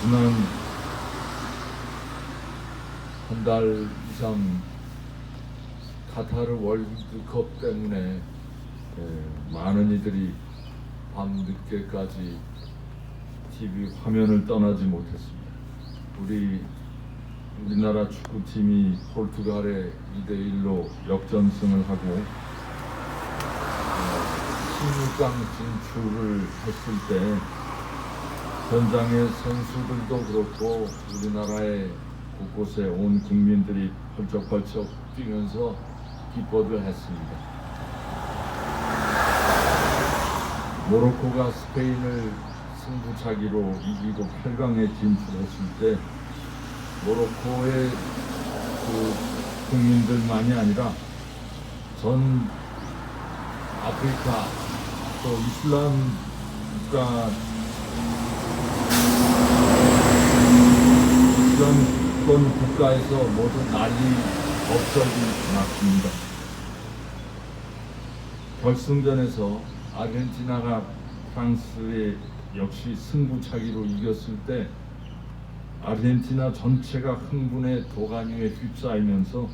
지난 한달 이상 카타르 월드컵 때문에 예, 많은 이들이 밤 늦게까지 TV 화면을 떠나지 못했습니다. 우리 우리나라 축구팀이 포르투갈에 2대 1로 역전승을 하고 어, 16강 진출을 했을 때 현장의 선수들도 그렇고 우리나라의 곳곳에 온 국민들이 펄쩍펄쩍 뛰면서 기뻐들 했습니다. 모로코가 스페인을 승부차기로 이기고 8강에 진출했을 때 모로코의 그 국민들만이 아니라 전 아프리카 또 이슬람 국가 이슬람권 국가에서 모두 난리 법석이 났습니다. 결승전에서 아르헨티나가 프랑스에 역시 승부차기로 이겼을 때 아르헨티나 전체가 흥분의 도가니에 휩싸이면서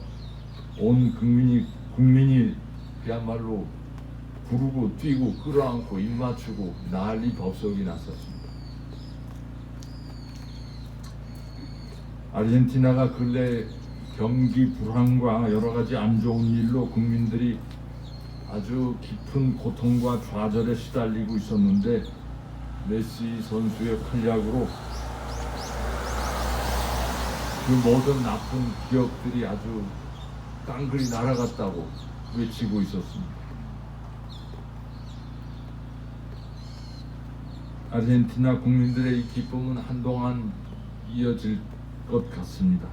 온 국민이 국민이 그야말로 부르고 뛰고 끌어안고 입맞추고 난리 법석이 났었습니다. 아르헨티나가 근래 경기 불황과 여러 가지 안 좋은 일로 국민들이 아주 깊은 고통과 좌절에 시달리고 있었는데 메시 선수의 활약으로 그 모든 나쁜 기억들이 아주 깡그리 날아갔다고 외치고 있었습니다. 아르헨티나 국민들의 이 기쁨은 한동안 이어질 것 같습니다.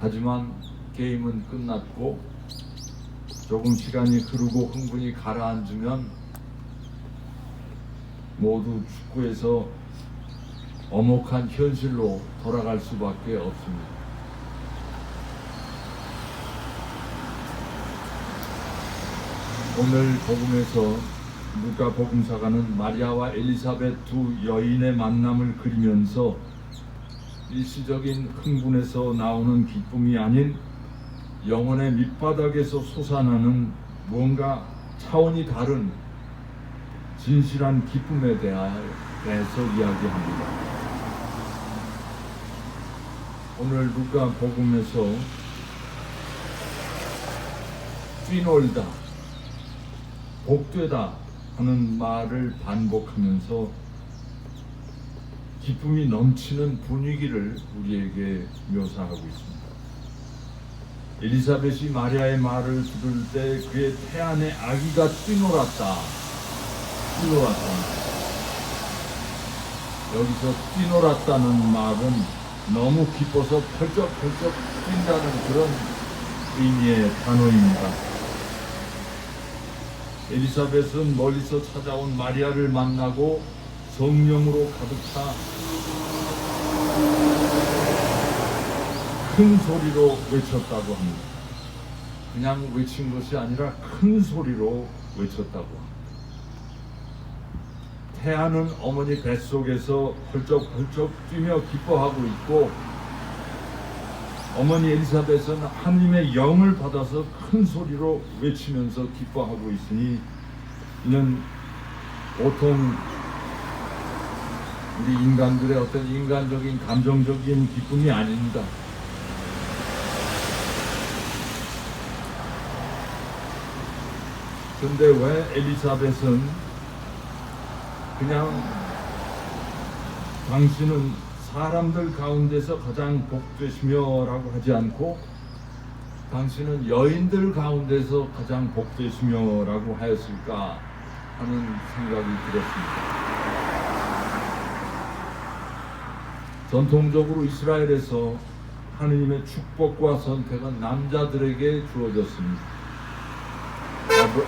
하지만 게임은 끝났고 조금 시간이 흐르고 흥분이 가라앉으면 모두 축구에서 엄혹한 현실로 돌아갈 수밖에 없습니다. 오늘 복음에서 누가 복음사가는 마리아와 엘리사벳 두 여인의 만남을 그리면서 일시적인 흥분에서 나오는 기쁨이 아닌 영혼의 밑바닥에서 솟아나는 무언가 차원이 다른 진실한 기쁨에 대해서 이야기합니다. 오늘 누가 복음에서 뛰놀다, 복되다 하는 말을 반복하면서 기쁨이 넘치는 분위기를 우리에게 묘사하고 있습니다. 엘리사벳이 마리아의 말을 들을 때 그의 태안에 아기가 뛰놀았다. 뛰놀았다. 여기서 뛰놀았다는 말은 너무 기뻐서 펄쩍펄쩍 뛴다는 그런 의미의 단어입니다. 엘리사벳은 멀리서 찾아온 마리아를 만나고 성령으로 가득 차 큰 소리로 외쳤다고 합니다. 그냥 외친 것이 아니라 큰 소리로 외쳤다고 합니다. 태아는 어머니 뱃속에서 펄쩍펄쩍 뛰며 기뻐하고 있고 어머니 엘리사벳은 하나님의 영을 받아서 큰 소리로 외치면서 기뻐하고 있으니 이는 보통 우리 인간들의 어떤 인간적인 감정적인 기쁨이 아닙니다. 근데 왜 엘리사벳은 그냥 당신은 사람들 가운데서 가장 복되시며라고 하지 않고 당신은 여인들 가운데서 가장 복되시며라고 하였을까 하는 생각이 들었습니다. 전통적으로 이스라엘에서 하느님의 축복과 선택은 남자들에게 주어졌습니다. 아브,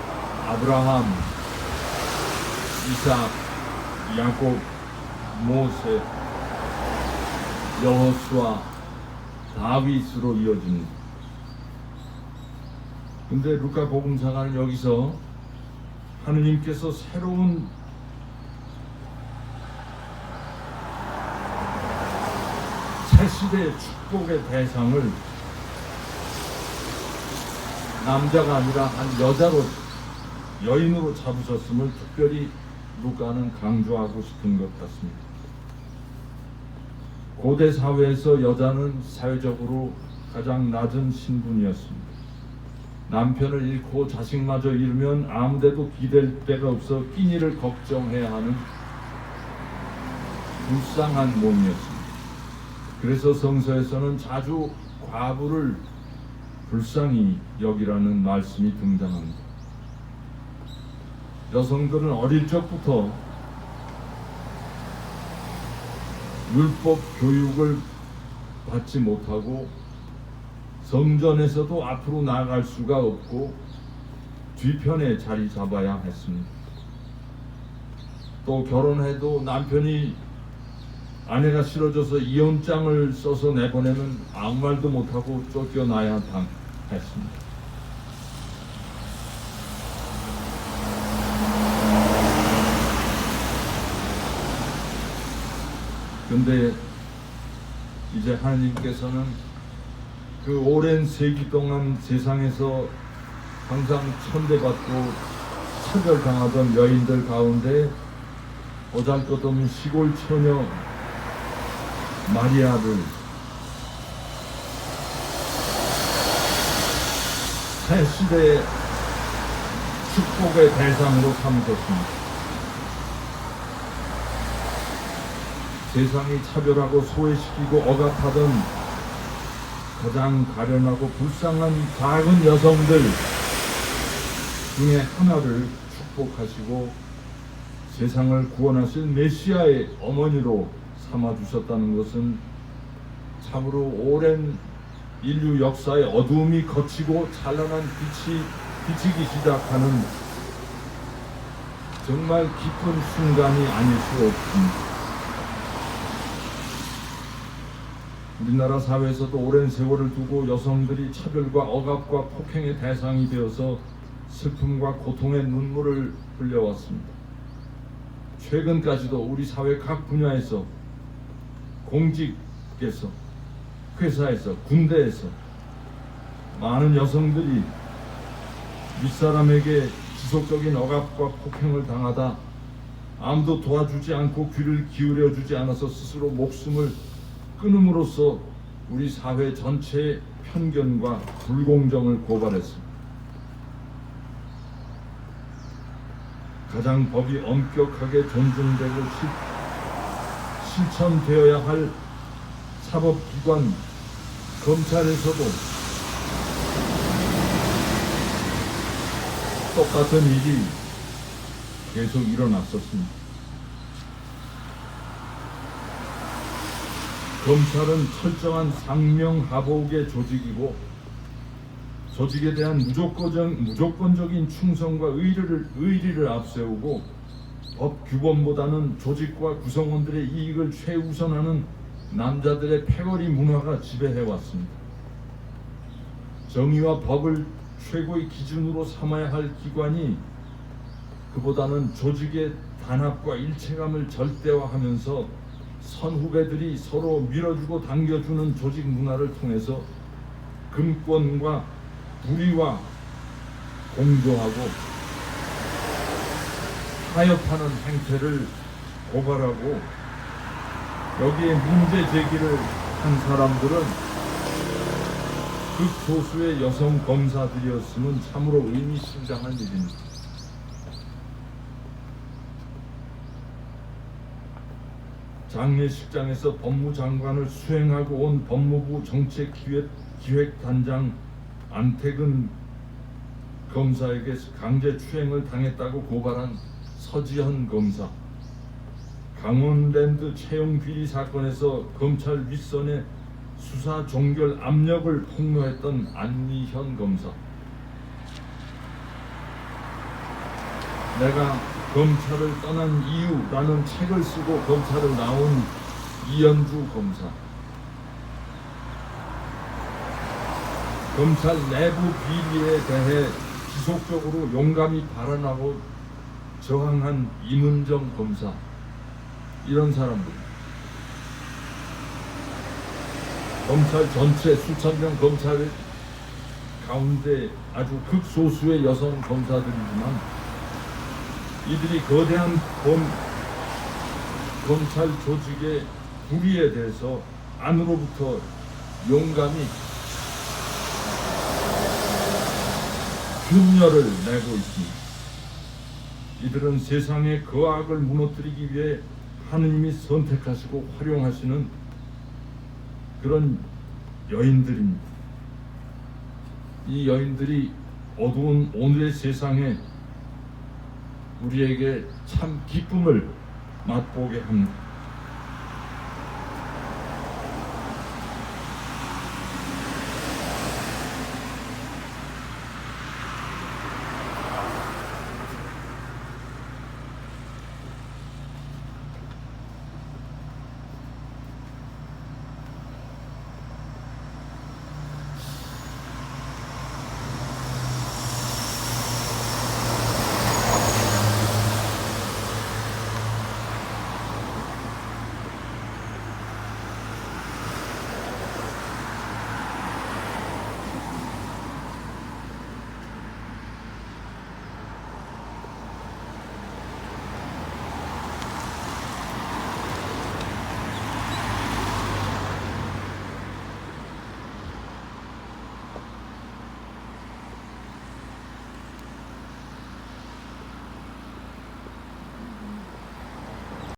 아브 라함, 이삭, 야곱, 모세, 여호수아, 다윗으로 이어집니다. 근데 루카 복음사가는 여기서 하느님께서 새로운 새 시대의 축복의 대상을 남자가 아니라 한 여자로 여인으로 잡으셨음을 특별히 루카는 강조하고 싶은 것 같습니다. 고대 사회에서 여자는 사회적으로 가장 낮은 신분이었습니다. 남편을 잃고 자식마저 잃으면 아무데도 기댈 데가 없어 끼니를 걱정해야 하는 불쌍한 몸이었습니다. 그래서 성서에서는 자주 과부를 불쌍히 여기라는 말씀이 등장합니다. 여성들은 어릴 적부터 율법 교육을 받지 못하고 성전에서도 앞으로 나아갈 수가 없고 뒤편에 자리 잡아야 했습니다. 또 결혼해도 남편이 아내가 싫어져서 이혼장을 써서 내보내면 아무 말도 못하고 쫓겨나야 당- 했습니다. 근데 이제 하나님께서는 그 오랜 세기 동안 세상에서 항상 천대받고 차별당하던 여인들 가운데 보잘것없는 시골 처녀 마리아를 새 시대의 축복의 대상으로 삼으셨습니다. 세상이 차별하고 소외시키고 억압하던 가장 가련하고 불쌍한 작은 여성들 중에 하나를 축복하시고 세상을 구원하실 메시아의 어머니로 삼아 주셨다는 것은 참으로 오랜 인류 역사의 어두움이 거치고 찬란한 빛이 비치기 시작하는 정말 기쁜 순간이 아닐 수 없습니다. 우리나라 사회에서도 오랜 세월을 두고 여성들이 차별과 억압과 폭행의 대상이 되어서 슬픔과 고통의 눈물을 흘려왔습니다. 최근까지도 우리 사회 각 분야에서 공직에서 회사에서 군대에서 많은 여성들이 윗사람에게 지속적인 억압과 폭행을 당하다 아무도 도와주지 않고 귀를 기울여 주지 않아서 스스로 목숨을 끊음으로써 우리 사회 전체의 편견과 불공정을 고발했습니다. 가장 법이 엄격하게 존중되고 실, 실천되어야 할 사법기관 검찰에서도 똑같은 일이 계속 일어났었습니다. 검찰은 철저한 상명하복의 조직이고 조직에 대한 무조건적, 무조건적인 충성과 의리를, 의리를 앞세우고 법 규범보다는 조직과 구성원들의 이익을 최우선하는 남자들의 패거리 문화가 지배해 왔습니다. 정의와 법을 최고의 기준으로 삼아야 할 기관이 그보다는 조직의 단합과 일체감을 절대화하면서 선후배들이 서로 밀어주고 당겨주는 조직 문화를 통해서 금권과 불의와 공조하고 타협하는 행태를 고발하고 여기에 문제 제기를 한 사람들은 극소수의 여성 검사들이었으면 참으로 의미심장한 일입니다. 장례식장에서 법무장관을 수행하고 온 법무부 정책기획단장 안태근 검사에게 강제 추행을 당했다고 고발한 서지현 검사. 강원랜드 채용 비리 사건에서 검찰 윗선의 수사 종결 압력을 폭로했던 안미현 검사. 내가 검찰을 떠난 이유라는 책을 쓰고 검찰을 나온 이현주 검사. 검찰 내부 비리에 대해 지속적으로 용감히 발언하고 저항한 이문정 검사 이런 사람들 검찰 전체 수천 명 검찰 가운데 아주 극소수의 여성 검사들이지만 이들이 거대한 검, 검찰 조직의 불의에 대해서 안으로부터 용감히 흉녀를 내고 있습니다. 이들은 세상의 거악을 무너뜨리기 위해 하느님이 선택하시고 활용하시는 그런 여인들입니다. 이 여인들이 어두운 오늘의 세상에 우리에게 참 기쁨을 맛보게 합니다.